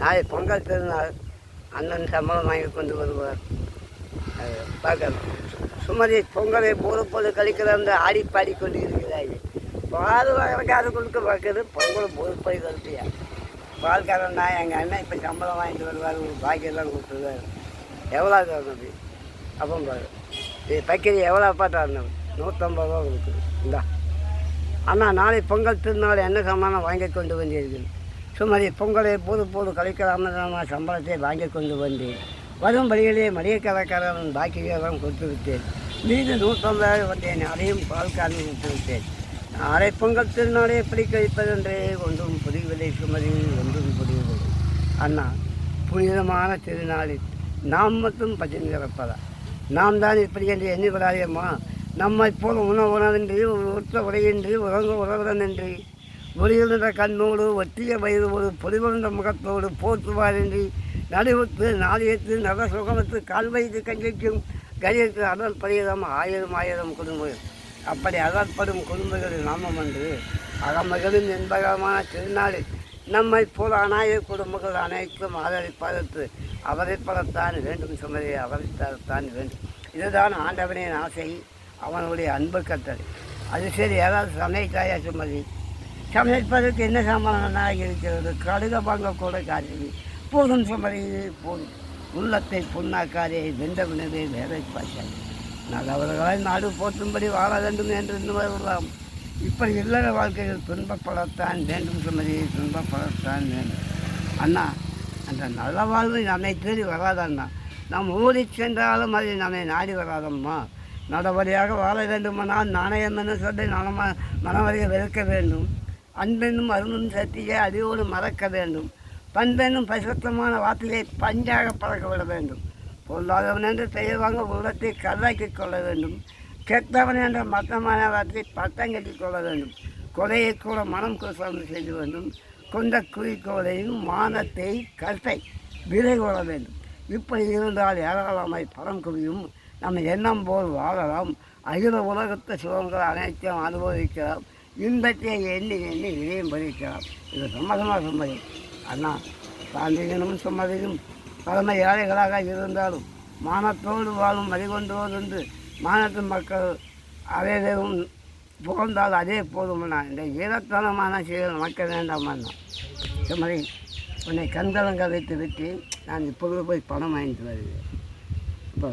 நாளை பொங்கல் திருநாள் அண்ணன் சம்பளம் வாங்கி கொண்டு வருவார். அது பார்க்கலாம் சுமதி பொங்கலை போது போது கழிக்கிறாங்க ஆடி பாடி கொண்டு இருக்கிறாய். பால் வாங்குறக்கார கொடுக்க பார்க்குறது பொங்கல் போது போய் கழிப்பியா பால்காரன் நான் எங்கள் அண்ணன் இப்போ சம்பளம் வாங்கிட்டு வருவார். உங்களுக்கு பாக்கியெல்லாம் கொடுத்துருவாரு. எவ்வளோ தரணும் அப்போ பாரு. இது பக்கிரி எவ்வளோ பாட்டாருணும் நூற்றம்பது ரூபா கொடுக்குது. இந்தா. அண்ணா நாளை பொங்கல் திருநாள் என்ன சாமானம் வாங்கி கொண்டு வந்தீர்கள்? சுமதி பொங்கலை போது போது கழிக்கலாமல் சம்பளத்தை வாங்கி கொண்டு வந்தேன். வரும் வழியிலே மளிகை கடைக்காரன் பாக்கியெல்லாம் கொடுத்து விட்டேன். மீது நூற்றம்பதாக வந்தேன். அதையும் பால்காரன் கொடுத்து விட்டேன். நாளை பொங்கல் திருநாளை எப்படி கழிப்பதென்றே ஒன்றும் புரியவில்லை சுமதி ஒன்றும் புரியவில்லை. அண்ணா புனிதமான திருநாளில் நாம் மட்டும் பஜனை கிடப்பதா நாம் தான் இப்படி என்று எண்ணி விடாதேம்மா நம்மை போல உணவு உணவின்றி உற்ற உரையின்றி உறங்க என்று. ஒளியிருந்த கண்ணோடு ஒட்டிய ஒரு பொலிவுந்த முகத்தோடு போற்றுவாரின்றி நடுவுத்து நாளியத்து நவ சுகமத்து கால் வைத்து கஞ்சிக்கும் கரியத்து அடல் பரியதம் ஆயிரம் ஆயிரம் குடும்பம் அப்படி அகற்படும் குடும்பங்கள் நாமம் என்று அகமகளும் என்பகமான திருநாடு நம்மை போல அநாயக குடும்பங்கள் அனைத்தும் ஆதரிப்பதற்கு அவரைப்படத்தான் வேண்டும் சுமதி அவரைத்தான் வேண்டும். இதுதான் ஆண்டவனின் ஆசை அவனுடைய அன்பு கட்டளை. அது சரி யாராவது சமைக்காயா சுமதி? சமைப்பதற்கு என்ன சாமானாக இருக்கிறது? கடுக வாங்க கூட காரியம் போதும் சுமதி போதும். உள்ளத்தை புண்ணாக்காரே வெந்த வினவே வேலை பாய்ச்சாய் நல்லவர்களால் நாடு போற்றும்படி வாழ வேண்டும் என்று வரலாம் இப்படி இல்லற வாழ்க்கையில் துன்பப்படத்தான் வேண்டும் சுமதி துன்பப்படத்தான் வேண்டும். அண்ணா அந்த நல்ல வாழ்வு நம்மை தேடி வராதண்ணா. நாம் ஊறி சென்றாலும் அதை நம்மை நாடி வராதம்மா. நடவடியாக வாழ வேண்டுமானால் நாணயம் என்ன சொல்லி நலமா மனவரையை வெறுக்க வேண்டும். அன்பனும் அருணும் சக்தியை அறிவோடு மறக்க வேண்டும். பண்பெனும் பரிசுத்தமான வார்த்தையை பஞ்சாக பழக்க விட வேண்டும். பொருளாதவன் என்று செய்வாங்க உள்ளத்தை கல்லாக்கிக் கொள்ள வேண்டும். கெட்டவன் என்ற மத்தமான வார்த்தையை பட்டம் கட்டி கொள்ள வேண்டும். கொலையை கூட மனம் குசாமல் செய்து வேண்டும். கொண்ட குறிக்கோளையும் மானத்தை கருத்தை விலை கொள்ள வேண்டும். இப்படி இருந்தால் ஏராளமாய் பணம் குவியும். நம்ம எண்ணம் போல் வாழலாம். அகில உலகத்தை சுகங்கள் அனைத்தையும் அனுபவிக்கலாம். இன்பத்தை எண்ணி எண்ணி இதையும் பதிக்கலாம் இது சம்மதமாக சொன்னது. அண்ணா சாந்திகனும் சொன்னதையும் பரம ஏழைகளாக இருந்தாலும் மானத்தோடு வாழும் வழிகொண்டோர் என்று மானத்து மக்கள் அதே புகழ்ந்தால் அதே போதுமண்ணா இந்த ஈரத்தனமான செயல் மக்கள் வேண்டாமண்ணா சுமதி உன்னை கண்கலங்க வைத்து விட்டு நான் இப்பொழுது போய் பணம் வாங்கிட்டு வருகிறேன். இப்போ